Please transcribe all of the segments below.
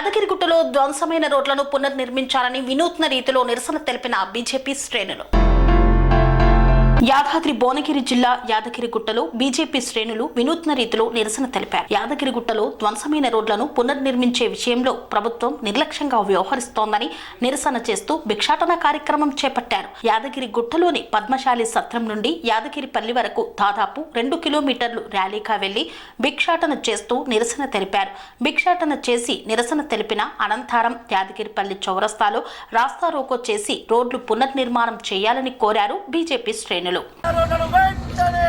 యాదగిరిగుట్టలో ధ్వంసమైన రోడ్లను పునర్నిర్మించాలని వినూత్న రీతిలో నిరసన తెలిపిన బీజేపీ శ్రేణులు. యాదాద్రి భువనగిరి జిల్లా యాదగిరిగుట్టలో బీజేపీ శ్రేణులు వినూత్న రీతిలో నిరసన తెలిపారు. యాదగిరిగుట్టలో ధ్వంసమైన రోడ్లను పునర్నిర్మించే విషయంలో ప్రభుత్వం నిర్లక్ష్యంగా వ్యవహరిస్తోందని నిరసన చేస్తూ భిక్షాటన కార్యక్రమం చేపట్టారు. యాదగిరి గుట్టలోని పద్మశాలి సత్రం నుండి యాదగిరిపల్లి వరకు దాదాపు రెండు కిలోమీటర్లు ర్యాలీగా వెళ్ళి భిక్షాటన చేస్తూ నిరసన తెలిపారు. భిక్షాటన చేసి నిరసన తెలిపిన అనంతరం యాదగిరిపల్లి చౌరస్తాలో రాస్తారోకో చేసి రోడ్లు పునర్నిర్మాణం చేయాలని కోరారు బీజేపీ శ్రేణులు. రోడ్లను వెంటనే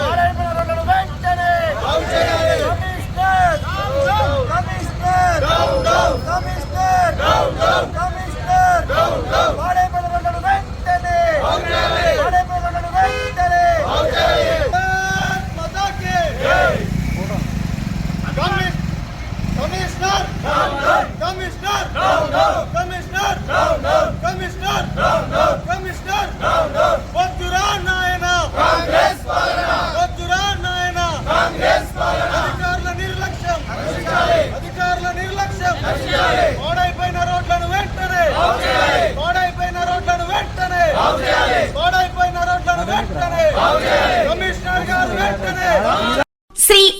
పాడైపోయిన రోడ్లను వెంటనే కమిషనర్ కమిషనర్ కమిషనర్ కమిషనర్ పాడైపోయిన రోడ్లను వెంటనే పాడైపోయిన రోడ్లను వెంటనే మతాకి commissioner commissioner commissioner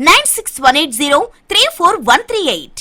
Nine six one eight zero three four one three eight